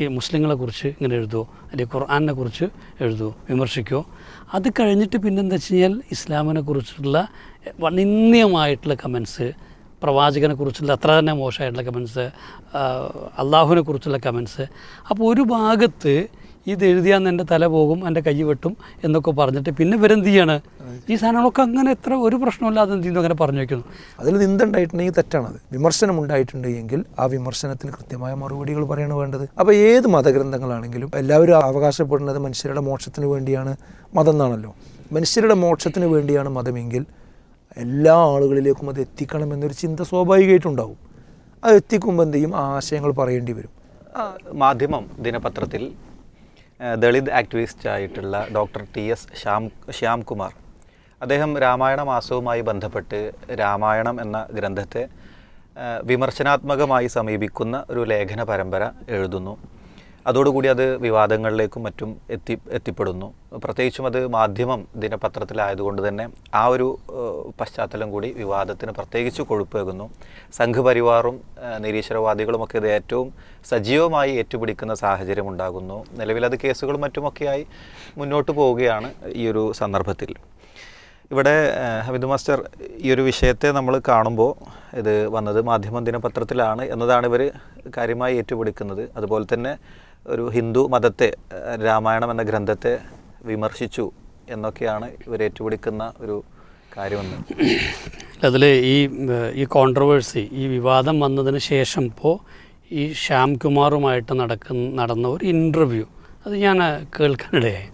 ഈ മുസ്ലിങ്ങളെ കുറിച്ച് ഇങ്ങനെ എഴുതുമോ അല്ലെങ്കിൽ ഖുർആാനിനെ കുറിച്ച് എഴുതുമോ വിമർശിക്കുമോ അത് കഴിഞ്ഞിട്ട് പിന്നെന്താ വെച്ച് കഴിഞ്ഞാൽ ഇസ്ലാമിനെ കുറിച്ചുള്ള കമൻസ് പ്രവാചകനെ കുറിച്ചുള്ള അത്ര തന്നെ മോശമായിട്ടുള്ള കമൻസ് അള്ളാഹുവിനെ കുറിച്ചുള്ള കമൻസ് അപ്പോൾ ഒരു ഭാഗത്ത് ഇത് എഴുതിയാൽ എന്റെ തല പോകും എന്റെ കൈ വെട്ടും എന്നൊക്കെ പറഞ്ഞിട്ട് പിന്നെ ഇവരെന്ത് ചെയ്യാണ്? ഈ സാധനങ്ങളൊക്കെ അങ്ങനെ എത്ര ഒരു പ്രശ്നമില്ലാതെ എന്ത് ചെയ്യുന്നു? അങ്ങനെ പറഞ്ഞു വയ്ക്കുന്നു അതിൽ നിന്ദുണ്ടായിട്ടുണ്ടെങ്കിൽ തെറ്റാണത്. വിമർശനം ഉണ്ടായിട്ടുണ്ടെങ്കിൽ ആ വിമർശനത്തിന് കൃത്യമായ മറുപടികൾ പറയാണ് വേണ്ടത്. അപ്പോൾ ഏത് മതഗ്രന്ഥങ്ങളാണെങ്കിലും എല്ലാവരും അവകാശപ്പെടുന്നത് മനുഷ്യരുടെ മോക്ഷത്തിന് വേണ്ടിയാണ് മതം എന്നാണല്ലോ മനുഷ്യരുടെ മോക്ഷത്തിന് വേണ്ടിയാണ് മതമെങ്കിൽ എല്ലാ ആളുകളിലേക്കും അത് എത്തിക്കണം എന്നൊരു ചിന്ത സ്വാഭാവികമായിട്ടുണ്ടാവും. അത് എത്തിക്കുമ്പോൾ എന്ത് ചെയ്യും? ആശയങ്ങൾ പറയേണ്ടി വരും. ആ, മാധ്യമം ദിനപത്രത്തിൽ ദളിത് ആക്ടിവിസ്റ്റ് ആയിട്ടുള്ള doctor T S Shyam Shyamkumar. അദ്ദേഹം രാമായണ മാസവുമായി ബന്ധപ്പെട്ട് രാമായണം എന്ന ഗ്രന്ഥത്തെ വിമർശനാത്മകമായി സമീപിക്കുന്ന ഒരു ലേഖന പരമ്പര എഴുതുന്നു. അതോടുകൂടി അത് വിവാദങ്ങളിലേക്കും മറ്റും എത്തി എത്തിപ്പെടുന്നു. പ്രത്യേകിച്ചും അത് മാധ്യമം ദിനപത്രത്തിലായതുകൊണ്ട് തന്നെ ആ ഒരു പശ്ചാത്തലം കൂടി വിവാദത്തിന് പ്രത്യേകിച്ച് കൊഴുപ്പേകുന്നു. സംഘപരിവാറും നിരീശ്വരവാദികളുമൊക്കെ ഇത് ഏറ്റവും സജീവമായി ഏറ്റുപിടിക്കുന്ന സാഹചര്യം ഉണ്ടാകുന്നു നിലവിലത് കേസുകളും മറ്റുമൊക്കെയായി മുന്നോട്ട് പോവുകയാണ് ഈ ഒരു സന്ദർഭത്തിൽ. ഇവിടെ ഹമിദ് മാസ്റ്റർ ഈ ഒരു വിഷയത്തെ നമ്മൾ കാണുമ്പോൾ ഇത് വന്നത് മാധ്യമ ദിനപത്രത്തിലാണ് എന്നതാണ് ഇവർ കാര്യമായി ഏറ്റുപിടിക്കുന്നത്. അതുപോലെ തന്നെ ഒരു ഹിന്ദു മതത്തെ രാമായണം എന്ന ഗ്രന്ഥത്തെ വിമർശിച്ചു എന്നൊക്കെയാണ് ഇവർ ഏറ്റുപിടിക്കുന്ന ഒരു കാര്യമെന്ന്. അതിൽ ഈ ഈ കോൺട്രവേഴ്സി ഈ വിവാദം വന്നതിന് ശേഷം ഇപ്പോൾ ഈ ശ്യാം കുമാറുമായിട്ട് നടക്കുന്ന നടന്ന ഒരു ഇന്റർവ്യൂ അത് ഞാൻ കേൾക്കാനിടയായി.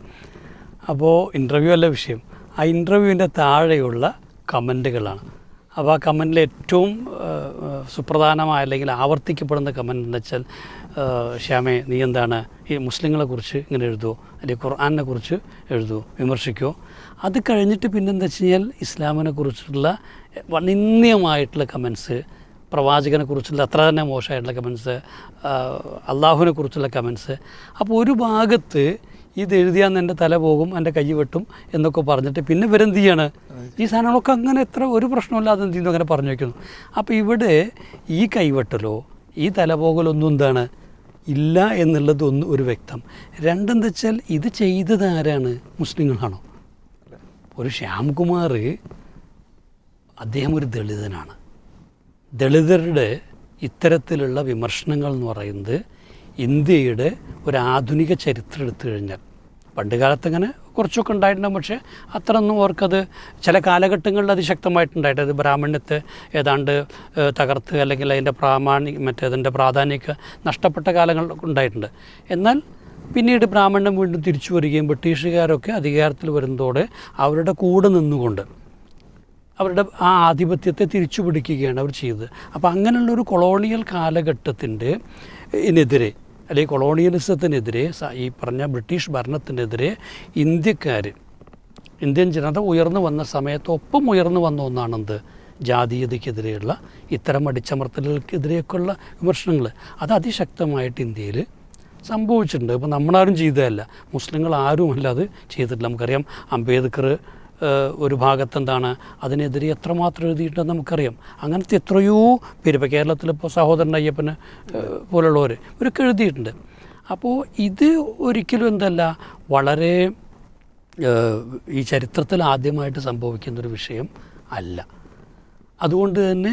അപ്പോൾ ഇന്റർവ്യൂ അല്ല വിഷയം. ആ ഇന്റർവ്യൂവിന്റെ താഴെയുള്ള കമന്റുകളാണ് അപ്പോൾ ആ കമന്റിൽ ഏറ്റവും സുപ്രധാനമായ അല്ലെങ്കിൽ ആവർത്തിക്കപ്പെടുന്ന കമന്റ് എന്ന് വെച്ചാൽ ഏഹ്, നീ എന്താണ് ഈ മുസ്ലിങ്ങളെ കുറിച്ച് ഇങ്ങനെ എഴുതുമോ അല്ലെങ്കിൽ ഖുർആാനിനെ കുറിച്ച് എഴുതുമോ വിമർശിക്കുമോ അത് കഴിഞ്ഞിട്ട് പിന്നെന്താ വെച്ച് കഴിഞ്ഞാൽ ഇസ്ലാമിനെ കുറിച്ചുള്ള നിന്ദ്യമായിട്ടുള്ള കമൻസ് പ്രവാചകനെ കുറിച്ചുള്ള അത്ര തന്നെ മോശമായിട്ടുള്ള കമൻസ് അള്ളാഹുവിനെ കുറിച്ചുള്ള കമൻസ് അപ്പോൾ ഒരു ഭാഗത്ത് ഇത് എഴുതിയാൽ എന്റെ തല പോകും എന്റെ കൈ വെട്ടും എന്നൊക്കെ പറഞ്ഞിട്ട് പിന്നെ ഇവരെന്ത് ചെയ്യാണ്? ഈ സാധനങ്ങളൊക്കെ അങ്ങനെ എത്ര ഒരു പ്രശ്നമില്ലാതെ എന്ത് ചെയ്യുന്നു? അങ്ങനെ പറഞ്ഞു വയ്ക്കുന്നു. അപ്പോൾ ഇവിടെ ഈ കൈവെട്ടലോ ഈ തല പോകലൊന്നും എന്താണ്? ഇല്ല എന്നുള്ളതൊന്നും ഒരു വ്യക്തം. രണ്ടെന്താ വെച്ചാൽ ഇത് ചെയ്തത് ആരാണ്? മുസ്ലിങ്ങളാണോ? ഒരു ശ്യാംകുമാർ അദ്ദേഹം ഒരു ദളിതനാണ്. ദളിതരുടെ ഇത്തരത്തിലുള്ള വിമർശനങ്ങൾ എന്ന് പറയുന്നത് ഇന്ത്യയുടെ ഒരു ആധുനിക ചരിത്രം എടുത്തു കഴിഞ്ഞാൽ പണ്ട് കാലത്ത് കുറച്ചൊക്കെ ഉണ്ടായിട്ടുണ്ടാകും പക്ഷേ അത്രയൊന്നും അവർക്കത് ചില കാലഘട്ടങ്ങളിൽ അതിശക്തമായിട്ടുണ്ടായിട്ട് അത് ബ്രാഹ്മണ്യത്തെ ഏതാണ്ട് തകർത്ത് അല്ലെങ്കിൽ അതിന്റെ പ്രാമാണി മറ്റേതിന്റെ പ്രാധാന്യമൊക്കെ നഷ്ടപ്പെട്ട കാലങ്ങൾ ഉണ്ടായിട്ടുണ്ട്. എന്നാൽ പിന്നീട് ബ്രാഹ്മണ്യം വീണ്ടും തിരിച്ചു വരികയും ബ്രിട്ടീഷുകാരൊക്കെ അധികാരത്തിൽ വരുന്നതോടെ അവരുടെ കൂടെ നിന്നുകൊണ്ട് അവരുടെ ആ ആധിപത്യത്തെ തിരിച്ചു പിടിക്കുകയാണ് അവർ ചെയ്തത്. അപ്പോൾ അങ്ങനെയുള്ളൊരു കൊളോണിയൽ കാലഘട്ടത്തിന്റെ എതിരെ അല്ലെങ്കിൽ കൊളോണിയലിസത്തിനെതിരെ ഈ പറഞ്ഞ ബ്രിട്ടീഷ് ഭരണത്തിനെതിരെ ഇന്ത്യക്കാർ ഇന്ത്യൻ ജനത ഉയർന്നു വന്ന സമയത്ത് ഒപ്പം ഉയർന്നു വന്ന ഒന്നാണെന്ത്? ജാതീയതയ്ക്കെതിരെയുള്ള ഇത്തരം അടിച്ചമർത്തലുകൾക്കെതിരെയൊക്കെയുള്ള വിമർശനങ്ങൾ അത് അതിശക്തമായിട്ട് ഇന്ത്യയിൽ സംഭവിച്ചിട്ടുണ്ട്. ഇപ്പോൾ നമ്മളാരും ചെയ്തതല്ല. മുസ്ലിങ്ങൾ ആരുമല്ല അത് ചെയ്തിട്ടില്ല. നമുക്കറിയാം അംബേദ്കർ ഒരു ഭാഗത്തെന്താണ്? അതിനെതിരെ എത്രമാത്രം എഴുതിയിട്ടുണ്ടെന്ന് നമുക്കറിയാം. അങ്ങനത്തെ എത്രയോ പേര് ഇപ്പോൾ കേരളത്തിലിപ്പോൾ സഹോദരൻ അയ്യപ്പന് പോലുള്ളവർ ഇവരൊക്കെ എഴുതിയിട്ടുണ്ട്. അപ്പോൾ ഇത് ഒരിക്കലും എന്തല്ല വളരെ ഈ ചരിത്രത്തിൽ ആദ്യമായിട്ട് സംഭവിക്കുന്നൊരു വിഷയം അല്ല. അതുകൊണ്ട് തന്നെ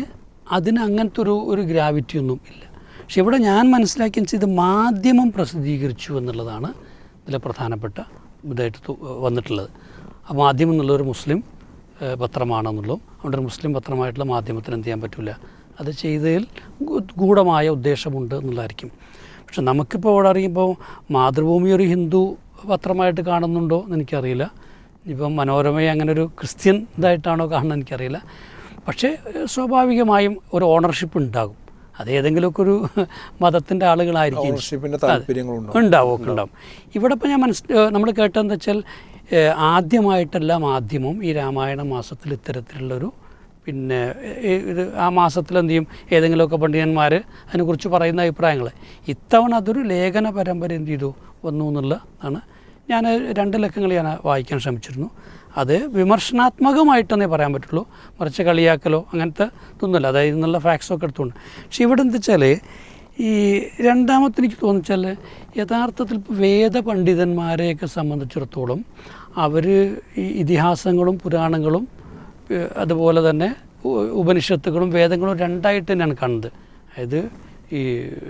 അതിന് അങ്ങനത്തെ ഒരു ഒരു ഗ്രാവിറ്റി ഒന്നും ഇല്ല. പക്ഷെ ഇവിടെ ഞാൻ മനസ്സിലാക്കിയെന്ന് വെച്ചാൽ ഇത് മാധ്യമം പ്രസിദ്ധീകരിച്ചു എന്നുള്ളതാണ് ഇതിലെ പ്രധാനപ്പെട്ട ഇതായിട്ട് വന്നിട്ടുള്ളത്. മാധ്യമം എന്നുള്ളൊരു മുസ്ലിം പത്രമാണെന്നുള്ളൂ. അതുകൊണ്ട് ഒരു മുസ്ലിം പത്രമായിട്ടുള്ള മാധ്യമത്തിന് എന്ത് ചെയ്യാൻ പറ്റില്ല. അത് ചെയ്തതിൽ ഗൂഢമായ ഉദ്ദേശമുണ്ട് എന്നുള്ളതായിരിക്കും. പക്ഷെ നമുക്കിപ്പോൾ ഇവിടെ അറിയുമ്പോൾ മാതൃഭൂമി ഒരു ഹിന്ദു പത്രമായിട്ട് കാണുന്നുണ്ടോ എന്ന് എനിക്കറിയില്ല. ഇപ്പം മനോരമയെ അങ്ങനെ ഒരു ക്രിസ്ത്യൻ ഇതായിട്ടാണോ കാണുന്നത് എനിക്കറിയില്ല. പക്ഷേ സ്വാഭാവികമായും ഒരു ഓണർഷിപ്പ് ഉണ്ടാകും. അത് ഏതെങ്കിലുമൊക്കെ ഒരു മതത്തിന്റെ ആളുകളായിരിക്കും. ഉണ്ടാവും ഉണ്ടാവും. ഇവിടെ ഇപ്പോൾ ഞാൻ മനസ്സിൽ നമ്മൾ കേട്ടതെന്ന് വെച്ചാൽ ആദ്യമായിട്ടല്ല മാധ്യമം ഈ രാമായണ മാസത്തിൽ ഇത്തരത്തിലുള്ളൊരു പിന്നെ ഇത് ആ മാസത്തിൽ എന്ത് ചെയ്യും? ഏതെങ്കിലുമൊക്കെ പണ്ഡിതന്മാർ അതിനെക്കുറിച്ച് പറയുന്ന അഭിപ്രായങ്ങൾ ഇത്തവണ അതൊരു ലേഖന പരമ്പര എന്ത് ചെയ്തു? വന്നു എന്നുള്ള ആണ് ഞാൻ രണ്ട് ലക്കങ്ങൾ ഞാൻ വായിക്കാൻ ശ്രമിച്ചിരുന്നു. അത് വിമർശനാത്മകമായിട്ടെന്നേ പറയാൻ പറ്റുള്ളൂ. മറിച്ച് കളിയാക്കലോ അങ്ങനത്തെ ഇതൊന്നുമില്ല. അതായത് ഇന്നുള്ള ഫാക്സൊക്കെ എടുത്തുകൊണ്ട്. പക്ഷേ ഇവിടെ എന്താ വെച്ചാൽ ഈ രണ്ടാമത്തെ എനിക്ക് തോന്നിച്ചാൽ യഥാർത്ഥത്തിൽ വേദ പണ്ഡിതന്മാരെയൊക്കെ സംബന്ധിച്ചിടത്തോളം അവർ ഈ ഇതിഹാസങ്ങളും പുരാണങ്ങളും അതുപോലെ തന്നെ ഉപനിഷത്തുകളും വേദങ്ങളും രണ്ടായിട്ട് തന്നെയാണ് കാണുന്നത്. അതായത് ഈ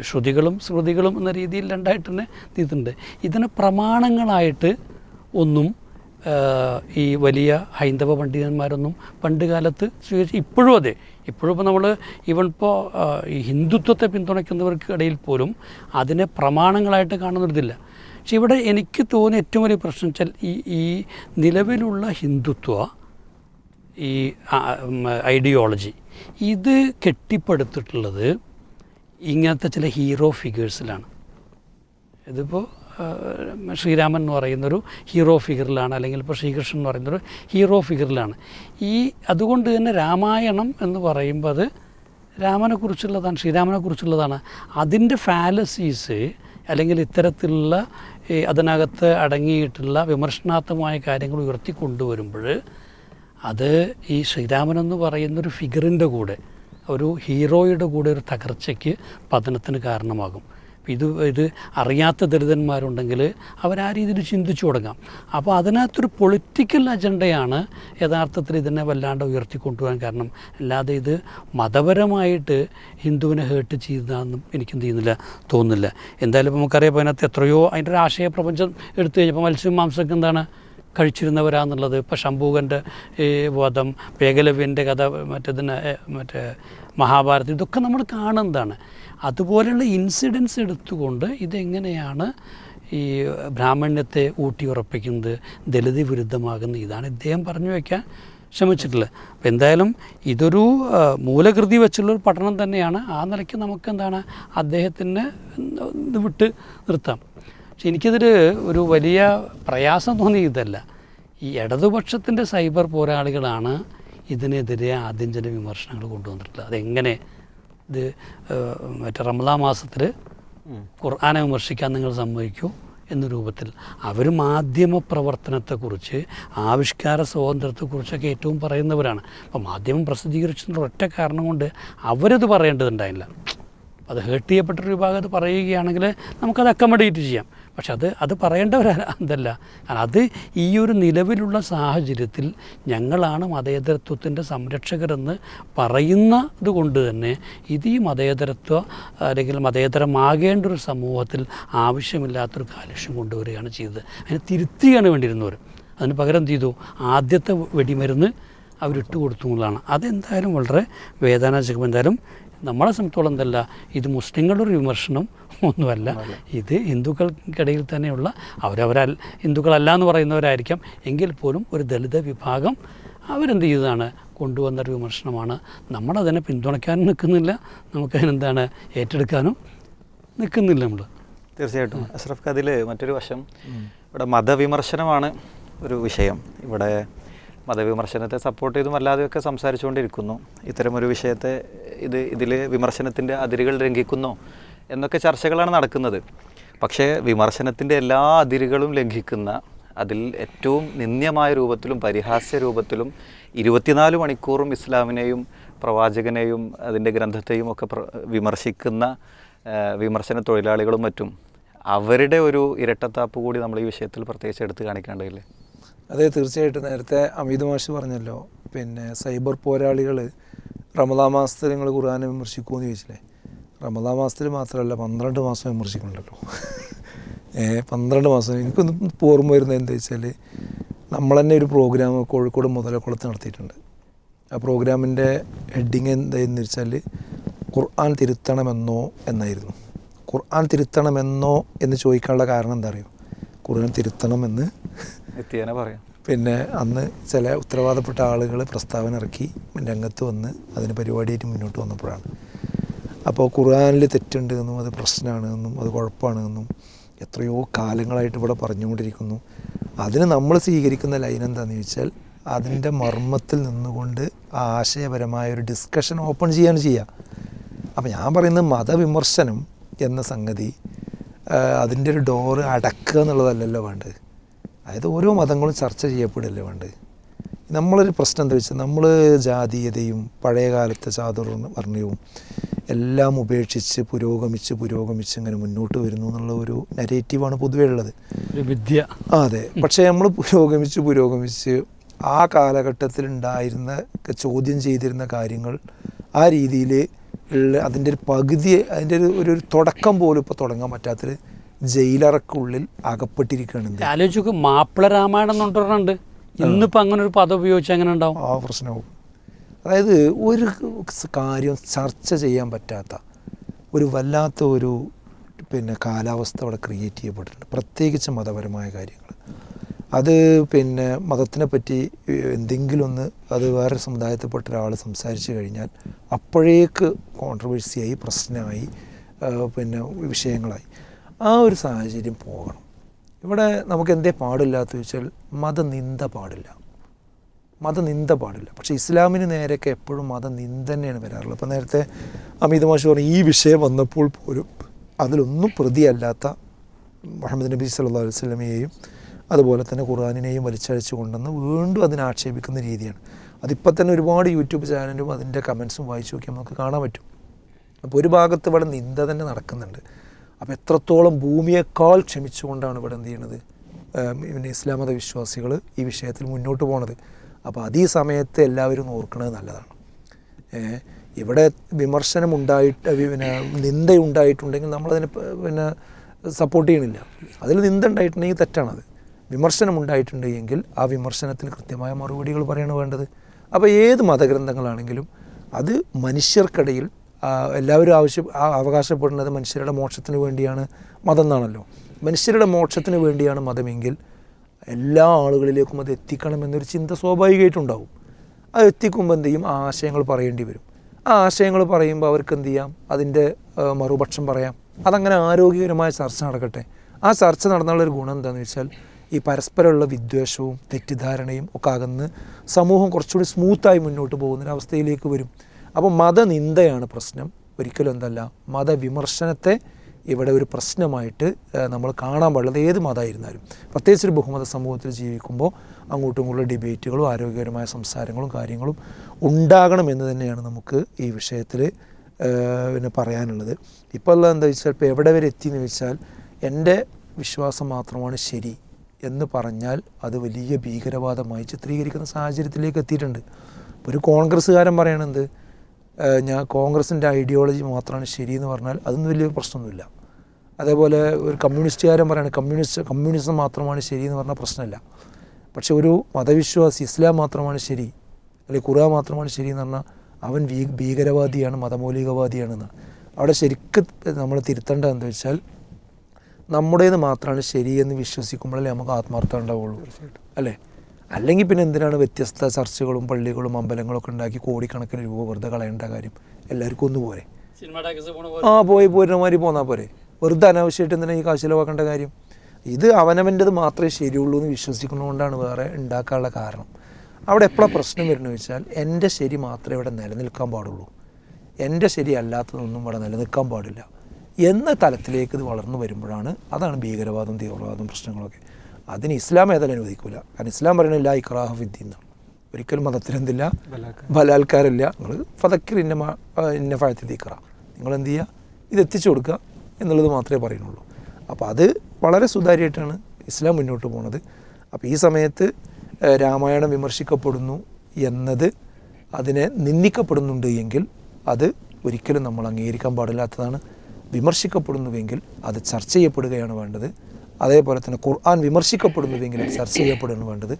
ശ്രുതികളും ശ്രുതികളും എന്ന രീതിയിൽ രണ്ടായിട്ട് തന്നെ തീർത്തിട്ടുണ്ട് ഇതിനെ പ്രമാണങ്ങളായിട്ട് ഒന്നും ഈ വലിയ ഹൈന്ദവ പണ്ഡിതന്മാരൊന്നും പണ്ട് കാലത്ത് സ്വീകരിച്ച് ഇപ്പോഴും അതെ. ഇപ്പോഴും ഇപ്പോൾ നമ്മൾ ഈവൻ ഇപ്പോൾ ഈ ഹിന്ദുത്വത്തെ പിന്തുണയ്ക്കുന്നവർക്ക് ഇടയിൽ പോലും അതിനെ പ്രമാണങ്ങളായിട്ട് കാണുന്നൊരിതില്ല. പക്ഷെ ഇവിടെ എനിക്ക് തോന്നിയ ഏറ്റവും വലിയ പ്രശ്നം വെച്ചാൽ ഈ ഈ നിലവിലുള്ള ഹിന്ദുത്വ ഈ ഐഡിയോളജി ഇത് കെട്ടിപ്പടുത്തിട്ടുള്ളത് ഇങ്ങനത്തെ ചില ഹീറോ ഫിഗേഴ്സിലാണ് ഇതിപ്പോൾ ശ്രീരാമൻ എന്ന് പറയുന്നൊരു ഹീറോ ഫിഗറിലാണ് അല്ലെങ്കിൽ ഇപ്പോൾ ശ്രീകൃഷ്ണൻ എന്ന് പറയുന്നൊരു ഹീറോ ഫിഗറിലാണ് ഈ അതുകൊണ്ട് തന്നെ രാമായണം എന്ന് പറയുമ്പോൾ അത് രാമനെ കുറിച്ചുള്ളതാണ് ശ്രീരാമനെ കുറിച്ചുള്ളതാണ് അതിന്റെ ഫാലസീസ് അല്ലെങ്കിൽ ഇത്തരത്തിലുള്ള അതിനകത്ത് അടങ്ങിയിട്ടുള്ള വിമർശനാത്മകമായ കാര്യങ്ങൾ ഉയർത്തിക്കൊണ്ടുവരുമ്പോൾ അത് ഈ ശ്രീരാമനെന്ന് പറയുന്നൊരു ഫിഗറിന്റെ കൂടെ ഒരു ഹീറോയുടെ കൂടെ ഒരു തകർച്ചയ്ക്ക് പതനത്തിന് കാരണമാകും. ഇത് ഇത് അറിയാത്ത ദളിതന്മാരുണ്ടെങ്കിൽ അവർ ആ രീതിയിൽ ചിന്തിച്ചു തുടങ്ങാം. അപ്പോൾ അതിനകത്തൊരു പൊളിറ്റിക്കൽ അജണ്ടയാണ് യഥാർത്ഥത്തിൽ ഇതിനെ വല്ലാണ്ട് ഉയർത്തിക്കൊണ്ടുപോകാൻ കാരണം. അല്ലാതെ ഇത് മതപരമായിട്ട് ഹിന്ദുവിനെ ഹേർട്ട് ചെയ്തതാണെന്നും എനിക്ക് എന്ത് ചെയ്യുന്നില്ല തോന്നുന്നില്ല. എന്തായാലും നമുക്കറിയാം അതിനകത്ത് എത്രയോ അതിന്റെ ഒരു ആശയ പ്രപഞ്ചം എടുത്തു കഴിഞ്ഞപ്പോൾ മത്സ്യം മാംസമൊക്കെ എന്താണ് കഴിച്ചിരുന്നവരാന്നുള്ളത്. ഇപ്പോൾ ശംഭൂകന്റെ ഈ വധം വേഗലവ്യന്റെ കഥ മറ്റേതിന് മറ്റേ മഹാഭാരതം ഇതൊക്കെ നമ്മൾ കാണുന്നതാണ്. അതുപോലെയുള്ള ഇൻസിഡൻസ് എടുത്തുകൊണ്ട് ഇതെങ്ങനെയാണ് ഈ ബ്രാഹ്മണ്യത്തെ ഊട്ടിയുറപ്പിക്കുന്നത് ദളിത് വിരുദ്ധമാകുന്ന ഇതാണ് ഇദ്ദേഹം പറഞ്ഞു വയ്ക്കാൻ ശ്രമിച്ചിട്ടുള്ളത്. അപ്പം എന്തായാലും ഇതൊരു മൂലകൃതി വെച്ചുള്ളൊരു പഠനം തന്നെയാണ്. ആ നിലയ്ക്ക് നമുക്ക് എന്താണ് അദ്ദേഹത്തിന് ഇത് വിട്ട് നിർത്താം. പക്ഷെ എനിക്കിതിൽ ഒരു വലിയ പ്രയാസം തോന്നിയ ഇതല്ല. ഈ ഇടതുപക്ഷത്തിന്റെ സൈബർ പോരാളികളാണ് ഇതിനെതിരെ ആദ്യം ചില വിമർശനങ്ങൾ കൊണ്ടുവന്നിട്ടുള്ളത്. അതെങ്ങനെ ഇത് മറ്റേ റമദാ മാസത്തിൽ ഖുർആാനെ വിമർശിക്കാൻ നിങ്ങൾ സമ്മതിക്കൂ എന്ന രൂപത്തിൽ അവർ മാധ്യമ പ്രവർത്തനത്തെക്കുറിച്ച് ആവിഷ്കാര സ്വാതന്ത്ര്യത്തെക്കുറിച്ചൊക്കെ ഏറ്റവും പറയുന്നവരാണ്. അപ്പോൾ മാധ്യമം പ്രസിദ്ധീകരിച്ചതിന്റെ ഒറ്റ കാരണം കൊണ്ട് അവരത് പറയേണ്ടതുണ്ടായില്ല. അത് ഹേർട്ട് ചെയ്യപ്പെട്ടൊരു വിഭാഗം അത് പറയുകയാണെങ്കിൽ നമുക്കത് അക്കമഡേറ്റ് ചെയ്യാം. പക്ഷെ അത് അത് പറയേണ്ടവരല്ല കാരണം അത് ഈ ഒരു നിലവിലുള്ള സാഹചര്യത്തിൽ ഞങ്ങളാണ് മതേതരത്വത്തിന്റെ സംരക്ഷകരെന്ന് പറയുന്നത് കൊണ്ട് തന്നെ ഇത് ഈ മതേതരത്വ അല്ലെങ്കിൽ മതേതരമാകേണ്ട ഒരു സമൂഹത്തിൽ ആവശ്യമില്ലാത്തൊരു കാലുഷ്യം കൊണ്ടുവരികയാണ് ചെയ്തത്. അതിനെ തിരുത്തിയാണ് വേണ്ടിയിരുന്നവർ അതിന് പകരം എന്ത് ചെയ്തു? ആദ്യത്തെ വെടിമരുന്ന് അവരിട്ട് കൊടുത്തു എന്നുള്ളതാണ്. അതെന്തായാലും വളരെ വേദനാജകം എന്തായാലും നമ്മളെ സംബന്ധിച്ചോളം എന്തല്ല ഇത് മുസ്ലിങ്ങളുടെ ഒരു വിമർശനം ഒന്നുമല്ല. ഇത് ഹിന്ദുക്കൾക്കിടയിൽ തന്നെയുള്ള അവരവരാൽ ഹിന്ദുക്കളല്ല എന്ന് പറയുന്നവരായിരിക്കാം. എങ്കിൽ പോലും ഒരു ദളിത് വിഭാഗം അവരെന്ത് ചെയ്തതാണ്? കൊണ്ടുവന്നൊരു വിമർശനമാണ്. നമ്മളതിനെ പിന്തുണയ്ക്കാനും നിൽക്കുന്നില്ല. നമുക്കതിനെന്താണ് ഏറ്റെടുക്കാനും നിൽക്കുന്നില്ല നമ്മൾ തീർച്ചയായിട്ടും. അഷ്റഫ് അതിൽ മറ്റൊരു വശം ഇവിടെ മതവിമർശനമാണ് ഒരു വിഷയം. ഇവിടെ മതവിമർശനത്തെ സപ്പോർട്ട് ചെയ്തും അല്ലാതെയൊക്കെ സംസാരിച്ചുകൊണ്ടിരിക്കുന്നു. ഇത്തരമൊരു വിഷയത്തെ ഇത് ഇതിൽ വിമർശനത്തിന്റെ അതിരുകൾ ലംഘിക്കുന്നു എന്നൊക്കെ ചർച്ചകളാണ് നടക്കുന്നത്. പക്ഷേ വിമർശനത്തിന്റെ എല്ലാ അതിരുകളും ലംഘിക്കുന്ന അതിൽ ഏറ്റവും നിന്ദ്യമായ രൂപത്തിലും പരിഹാസ്യ രൂപത്തിലും ഇരുപത്തിനാല് മണിക്കൂറും ഇസ്ലാമിനെയും പ്രവാചകനെയും അതിന്റെ ഗ്രന്ഥത്തെയും ഒക്കെ വിമർശിക്കുന്ന വിമർശന തൊഴിലാളികളും മറ്റും അവരുടെ ഒരു ഇരട്ടത്താപ്പ് കൂടി നമ്മൾ ഈ വിഷയത്തിൽ പ്രത്യേകിച്ച് എടുത്ത് കാണിക്കേണ്ടതില്ലേ? അതെ തീർച്ചയായിട്ടും. നേരത്തെ അമിത് മാഷ് പറഞ്ഞല്ലോ പിന്നെ സൈബർ പോരാളികൾ റമദാ മാസത്തിൽ നിങ്ങൾ ഖുർആനെ വിമർശിക്കുമെന്ന് ചോദിച്ചില്ലേ? റമദാ മാസത്തിൽ മാത്രമല്ല പന്ത്രണ്ട് മാസം വിമർശിക്കുന്നുണ്ടല്ലോ. പന്ത്രണ്ട് മാസം. എനിക്കൊന്നും ഓർമ്മ വരുന്നത് എന്താ വെച്ചാൽ നമ്മൾ തന്നെ ഒരു പ്രോഗ്രാം കോഴിക്കോട് മുതലക്കുളത്ത് നടത്തിയിട്ടുണ്ട്. ആ പ്രോഗ്രാമിന്റെ ഹെഡിങ് എന്തായെന്ന് വെച്ചാൽ ഖുർആൻ തിരുത്തണമെന്നോ എന്നായിരുന്നു. ഖുർആൻ തിരുത്തണമെന്നോ എന്ന് ചോദിക്കാനുള്ള കാരണം എന്താ അറിയോ? ഖുർആൻ തിരുത്തണമെന്ന് നിത്യേന പറയാം. പിന്നെ അന്ന് ചില ഉത്തരവാദപ്പെട്ട ആളുകൾ പ്രസ്താവന ഇറക്കി രംഗത്ത് വന്ന് അതിന് പരിപാടിയായിട്ട് മുന്നോട്ട് വന്നപ്പോഴാണ്. അപ്പോൾ ഖുർആാനിൽ തെറ്റുണ്ട് എന്നും അത് പ്രശ്നമാണ് എന്നും അത് കുഴപ്പമാണ് എന്നും എത്രയോ കാലങ്ങളായിട്ട് ഇവിടെ പറഞ്ഞുകൊണ്ടിരിക്കുന്നു. അതിന് നമ്മൾ സ്വീകരിക്കുന്ന ലൈൻ എന്താണെന്ന് ചോദിച്ചാൽ അതിന്റെ മർമ്മത്തിൽ നിന്നുകൊണ്ട് ആ ആശയപരമായ ഒരു ഡിസ്കഷൻ ഓപ്പൺ ചെയ്യാൻ ചെയ്യുക. അപ്പോൾ ഞാൻ പറയുന്നത് മതവിമർശനം എന്ന സംഗതി അതിന്റെ ഒരു ഡോറ് അടക്കുക എന്നുള്ളതല്ലല്ലോ വേണ്ടത്. അതായത് ഓരോ മതങ്ങളും ചർച്ച ചെയ്യപ്പെടില്ല വേണ്ട നമ്മളൊരു പ്രശ്നം എന്താ വെച്ചാൽ നമ്മൾ ജാതീയതയും പഴയകാലത്തെ ചാതുർവർണയവും എല്ലാം ഉപേക്ഷിച്ച് പുരോഗമിച്ച് പുരോഗമിച്ച് ഇങ്ങനെ മുന്നോട്ട് വരുന്നു എന്നുള്ള ഒരു നെഗറ്റീവാണ് പൊതുവേ ഉള്ളത്. വിദ്യ. ആ, അതെ. പക്ഷേ നമ്മൾ പുരോഗമിച്ച് പുരോഗമിച്ച് ആ കാലഘട്ടത്തിൽ ഉണ്ടായിരുന്ന ചോദ്യം ചെയ്തിരുന്ന കാര്യങ്ങൾ ആ രീതിയിൽ ഉള്ള അതിന്റെ ഒരു പകുതി അതിന്റെ ഒരു ഒരു തുടക്കം പോലും ഇപ്പോൾ തുടങ്ങാൻ പറ്റാത്തൊരു ജയിലറക്കുള്ളിൽ അകപ്പെട്ടിരിക്കുകയാണ് ആലോചിച്ച് മാപ്പിള രാമായണം എന്ന് പറഞ്ഞിട്ടുണ്ട് ഇന്നിപ്പോൾ അങ്ങനെ ഒരു പദം ഉപയോഗിച്ച് അങ്ങനെ ഉണ്ടാവും? ആ പ്രശ്നവും. അതായത് ഒരു കാര്യം ചർച്ച ചെയ്യാൻ പറ്റാത്ത ഒരു വല്ലാത്ത ഒരു പിന്നെ കാലാവസ്ഥ അവിടെ ക്രിയേറ്റ് ചെയ്യപ്പെട്ടിട്ടുണ്ട്. പ്രത്യേകിച്ച് മതപരമായ കാര്യങ്ങൾ അത് പിന്നെ മതത്തിനെ പറ്റി എന്തെങ്കിലും ഒന്ന് അത് വേറെ സമുദായത്തിൽപ്പെട്ട ഒരാൾ സംസാരിച്ചു കഴിഞ്ഞാൽ അപ്പോഴേക്ക് കോൺട്രവേഴ്സിയായി പ്രശ്നമായി പിന്നെ വിഷയങ്ങളായി. ആ ഒരു സാഹചര്യം പോകണം. ഇവിടെ നമുക്ക് എന്തേ പാടില്ലാത്ത ചോദിച്ചാൽ മതനിന്ദ പാടില്ല. മതനിന്ദ പാടില്ല. പക്ഷേ ഇസ്ലാമിന് നേരെയൊക്കെ എപ്പോഴും മതനിന്ദ തന്നെയാണ് വരാറുള്ളത്. അപ്പോൾ നേരത്തെ അമിത് മാഷ് പറഞ്ഞു ഈ വിഷയം വന്നപ്പോൾ പോലും അതിലൊന്നും പ്രതിയല്ലാത്ത മുഹമ്മദ് നബി സല്ലാ അലൈഹി വസല്ലമയെയും അതുപോലെ തന്നെ ഖുർആാനിനെയും വലിച്ചഴിച്ചു കൊണ്ടുവന്ന് വീണ്ടും അതിനെ ആക്ഷേപിക്കുന്ന രീതിയാണ്. അതിപ്പോൾ തന്നെ ഒരുപാട് യൂട്യൂബ് ചാനലും അതിന്റെ കമൻസും വായിച്ചു നോക്കിയാൽ നമുക്ക് കാണാൻ പറ്റും. അപ്പോൾ ഒരു ഭാഗത്ത് ഇവിടെ നിന്ദ തന്നെ നടക്കുന്നുണ്ട്. അപ്പോൾ എത്രത്തോളം ഭൂമിയേക്കാൾ ക്ഷമിച്ചുകൊണ്ടാണ് ഇവിടെ എന്ത് ചെയ്യണത്? ഏം, പിന്നെ ഇസ്ലാം മത വിശ്വാസികൾ ഈ വിഷയത്തിൽ മുന്നോട്ട് പോണത്. അപ്പോൾ അതീ സമയത്ത് എല്ലാവരും ഓർക്കുന്നത് നല്ലതാണ്. ഇവിടെ വിമർശനം ഉണ്ടായിട്ട് പിന്നെ നിന്ദ ഉണ്ടായിട്ടുണ്ടെങ്കിൽ നമ്മളതിനെ പിന്നെ സപ്പോർട്ട് ചെയ്യണില്ല. അതിൽ നിന്ദ ഉണ്ടായിട്ടുണ്ടെങ്കിൽ തെറ്റാണത്. വിമർശനം ഉണ്ടായിട്ടുണ്ടെങ്കിൽ ആ വിമർശനത്തിന് കൃത്യമായ മറുപടികൾ പറയാണ് വേണ്ടത്. അപ്പോൾ ഏത് മതഗ്രന്ഥങ്ങളാണെങ്കിലും അത് മനുഷ്യർക്കിടയിൽ എല്ലാവരും ആവശ്യം അവകാശപ്പെടുന്നത് മനുഷ്യരുടെ മോക്ഷത്തിന് വേണ്ടിയാണ് മതം എന്നാണല്ലോ മനുഷ്യരുടെ മോക്ഷത്തിന് വേണ്ടിയാണ് മതമെങ്കിൽ എല്ലാ ആളുകളിലേക്കും അത് എത്തിക്കണം എന്നൊരു ചിന്ത സ്വാഭാവികമായിട്ടുണ്ടാവും. അത് എത്തിക്കുമ്പോൾ എന്ത് ചെയ്യും? ആശയങ്ങൾ പറയേണ്ടി വരും. ആ ആശയങ്ങൾ പറയുമ്പോൾ അവർക്ക് എന്ത് ചെയ്യാം? അതിന്റെ മറുപക്ഷം പറയാം. അതങ്ങനെ ആരോഗ്യകരമായ ചർച്ച നടക്കട്ടെ. ആ ചർച്ച നടന്നുള്ളൊരു ഗുണം എന്താണെന്ന് വെച്ചാൽ ഈ പരസ്പരമുള്ള വിദ്വേഷവും തെറ്റിദ്ധാരണയും ഒക്കെ അകന്ന് സമൂഹം കുറച്ചുകൂടി സ്മൂത്തായി മുന്നോട്ട് പോകുന്നൊരവസ്ഥയിലേക്ക് വരും. അപ്പോൾ മതനിന്ദയാണ് പ്രശ്നം. ഒരിക്കലും എന്തല്ല മതവിമർശനത്തെ ഇവിടെ ഒരു പ്രശ്നമായിട്ട് നമ്മൾ കാണാൻ പാടില്ല. ഏത് മതമായിരുന്നാലും. പ്രത്യേകിച്ച് ഒരു ബഹുമത സമൂഹത്തിൽ ജീവിക്കുമ്പോൾ അങ്ങോട്ടും ഇങ്ങോട്ടും ഡിബേറ്റുകളും ആരോഗ്യകരമായ സംസാരങ്ങളും കാര്യങ്ങളും ഉണ്ടാകണമെന്ന് തന്നെയാണ് നമുക്ക് ഈ വിഷയത്തിൽ പിന്നെ പറയാനുള്ളത്. ഇപ്പോൾ ഉള്ളത് എന്താ വെച്ചാൽ ഇപ്പോൾ എവിടെ വരെ എത്തി എന്ന് വെച്ചാൽ എന്റെ വിശ്വാസം മാത്രമാണ് ശരി എന്ന് പറഞ്ഞാൽ അത് വലിയ ഭീകരവാദമായി ചിത്രീകരിക്കുന്ന സാഹചര്യത്തിലേക്ക് എത്തിയിട്ടുണ്ട്. ഒരു കോൺഗ്രസ്സുകാരൻ പറയണത് ഞാൻ കോൺഗ്രസിന്റെ ഐഡിയോളജി മാത്രമാണ് ശരിയെന്ന് പറഞ്ഞാൽ അതൊന്നും വലിയ പ്രശ്നമൊന്നുമില്ല. അതേപോലെ ഒരു കമ്മ്യൂണിസ്റ്റുകാരൻ പറയുന്നത് കമ്മ്യൂണിസ്റ്റ് കമ്മ്യൂണിസം മാത്രമാണ് ശരിയെന്ന് പറഞ്ഞാൽ പ്രശ്നമില്ല. പക്ഷേ ഒരു മതവിശ്വാസി ഇസ്ലാം മാത്രമാണ് ശരി അല്ലെങ്കിൽ ഖുർആൻ മാത്രമാണ് ശരി എന്ന് പറഞ്ഞാൽ അവൻ ഭീ ഭീകരവാദിയാണ് മതമൗലികവാദിയാണെന്ന്. അവിടെ ശരിക്കും നമ്മൾ തിരുത്തേണ്ടത് എന്താ വെച്ചാൽ നമ്മുടേത് മാത്രമാണ് ശരിയെന്ന് വിശ്വസിക്കുമ്പോഴല്ലേ നമുക്ക് ആത്മാർത്ഥം ഉണ്ടാവുള്ളൂ. അല്ലേ? അല്ലെങ്കിൽ പിന്നെ എന്തിനാണ് വ്യത്യസ്ത ചർച്ചകളും പള്ളികളും അമ്പലങ്ങളൊക്കെ ഉണ്ടാക്കി കോടിക്കണക്കിന് രൂപ വെറുതെ കളയേണ്ട കാര്യം? എല്ലാവർക്കും ഒന്ന് പോരെ. ആ പോയി പോരുന്നമാതിരി പോന്നാൽ പോരെ. വെറുതെ അനാവശ്യമായിട്ട് എന്തിനാ ഈ കാശ് ചിലവാക്കേണ്ട കാര്യം? ഇത് അവനവന്റെത് മാത്രമേ ശരിയുള്ളൂ എന്ന് വിശ്വസിക്കുന്നതുകൊണ്ടാണ് വേറെ ഉണ്ടാക്കാനുള്ള കാരണം. അവിടെ എപ്പോഴാണ് പ്രശ്നം വരുന്നത് വെച്ചാൽ എന്റെ ശരി മാത്രമേ ഇവിടെ നിലനിൽക്കാൻ പാടുള്ളൂ. എന്റെ ശരി അല്ലാത്തതൊന്നും ഇവിടെ നിലനിൽക്കാൻ പാടില്ല. എന്ന തലത്തിലേക്ക് ഇത് വളർന്നു വരുമ്പോഴാണ് അതാണ് ഭീകരവാദം തീവ്രവാദം പ്രശ്നങ്ങളൊക്കെ. അതിന് ഇസ്ലാം ഏതായാലും അനുവദിക്കില്ല കാരണം ഇസ്ലാം പറയുന്നത് ഇല്ല ഇക്രാഹ ഫിദ്ദീൻ എന്നാണ്. ഒരിക്കലും മതത്തിലെന്തില്ല ബലാത്കാരമില്ല. നിങ്ങൾ ഫതക്കിർ ഇന്ന ഇന്ന ഫഴത്തിൽ തീക്കറ നിങ്ങൾ എന്ത് ചെയ്യുക ഇത് എത്തിച്ചു കൊടുക്കുക എന്നുള്ളത് മാത്രമേ പറയുന്നുള്ളൂ. അപ്പോൾ അത് വളരെ സുതാര്യമായിട്ടാണ് ഇസ്ലാം മുന്നോട്ട് പോണത്. അപ്പോൾ ഈ സമയത്ത് രാമായണം വിമർശിക്കപ്പെടുന്നു എന്നത് അതിനെ നിന്ദിക്കപ്പെടുന്നുണ്ട് എങ്കിൽ അത് ഒരിക്കലും നമ്മൾ അംഗീകരിക്കാൻ പാടില്ലാത്തതാണ്. വിമർശിക്കപ്പെടുന്നുവെങ്കിൽ അത് ചർച്ച ചെയ്യപ്പെടുകയാണ് വേണ്ടത്. അതേപോലെ തന്നെ ഖുർആൻ വിമർശിക്കപ്പെടുന്നതെങ്കിൽ ചർച്ച ചെയ്യപ്പെടുകയാണ് വേണ്ടത്.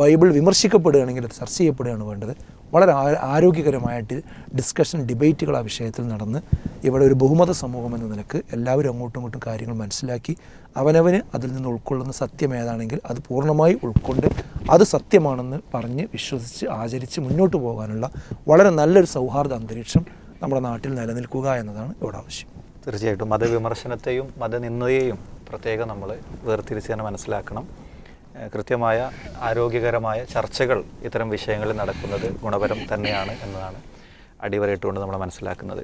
ബൈബിൾ വിമർശിക്കപ്പെടുകയാണെങ്കിൽ അത് ചർച്ച ചെയ്യപ്പെടുകയാണ് വേണ്ടത്. വളരെ ആരോഗ്യകരമായിട്ട് ഡിസ്കഷൻ ഡിബേറ്റുകൾ ആ വിഷയത്തിൽ നടന്ന് ഇവിടെ ഒരു ബഹുമത സമൂഹം എന്ന നിലയ്ക്ക് എല്ലാവരും അങ്ങോട്ടും ഇങ്ങോട്ടും കാര്യങ്ങൾ മനസ്സിലാക്കി അവനവന് അതിൽ നിന്ന് ഉൾക്കൊള്ളുന്ന സത്യം ഏതാണെങ്കിൽ അത് പൂർണമായി ഉൾക്കൊണ്ട് അത് സത്യമാണെന്ന് പറഞ്ഞ് വിശ്വസിച്ച് ആചരിച്ച് മുന്നോട്ട് പോകാനുള്ള വളരെ നല്ലൊരു സൗഹാർദ്ദ അന്തരീക്ഷം നമ്മുടെ നാട്ടിൽ നിലനിൽക്കുക എന്നതാണ് ഇവിടെ ആവശ്യം. തീർച്ചയായിട്ടും മതവിമർശനത്തെയും മതനിന്ദയെയും പ്രത്യേകം നമ്മൾ വേർതിരിച്ച് തന്നെ മനസ്സിലാക്കണം. കൃത്യമായ ആരോഗ്യകരമായ ചർച്ചകൾ ഇത്തരം വിഷയങ്ങളിൽ നടക്കുന്നത് ഗുണപരം തന്നെയാണ് എന്നതാണ് അടിവരയിട്ടുകൊണ്ട് നമ്മൾ മനസ്സിലാക്കുന്നത്.